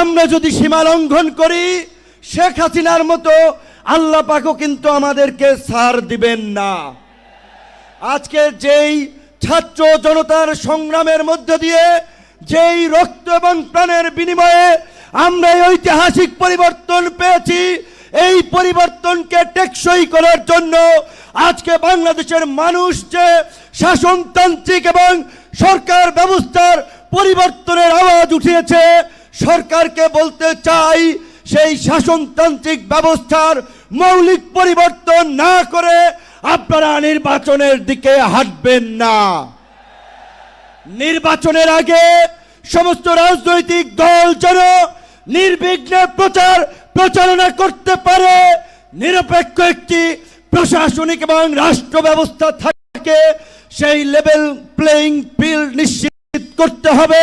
আমরা যদি সীমা লঙ্ঘন করি, শেখ হাসিনার মতো আল্লাহ পাকও কিন্তু আমাদেরকে সার দিবেন না। আজকে যেই ছাত্র জনতার সংগ্রামের মধ্য দিয়ে যেই রক্ত এবং প্রাণের বিনিময়ে আমরা এই ঐতিহাসিক পরিবর্তন পেয়েছি, এই পরিবর্তনকে টেকসই করার জন্য আজকে বাংলাদেশের মানুষ যে শাসনতান্ত্রিক এবং সরকার ব্যবস্থার পরিবর্তনের আওয়াজ উঠিয়েছে সরকারকে বলতে চাই, সেই শাসনতান্ত্রিক ব্যবস্থার মৌলিক পরিবর্তন না করে আপনারা নির্বাচনের দিকে হাঁটবেন না। নির্বাচনের আগে সমস্ত রাজনৈতিক দল যেন নির্বিঘ্নে প্রচার, প্রচারণা করতে পারে। নিরপেক্ষ একটি প্রশাসনিক এবং রাষ্ট্র ব্যবস্থা থাকে, সেই লেভেল প্লেইং ফিল্ড নিশ্চিত করতে হবে।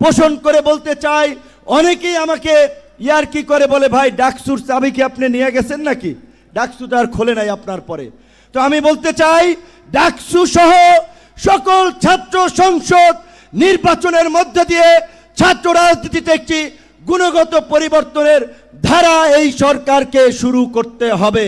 পোষণ করে বলতে চাই, অনেকেই আমাকে, ইয়ার কি করে বলে, ভাই, ডাকসুর চাবি কি আপনি নিয়ে গেছেন নাকি? ডাকসু তো আর খোলে নাই আপনার পরে। তো আমি বলতে চাই, ডাকসু সহ সকল ছাত্র সংসদ নির্বাচনের মধ্য দিয়ে ছাত্র রাজনীতিতে একটি গুণগত পরিবর্তনের ধারা এই সরকারকে শুরু করতে হবে।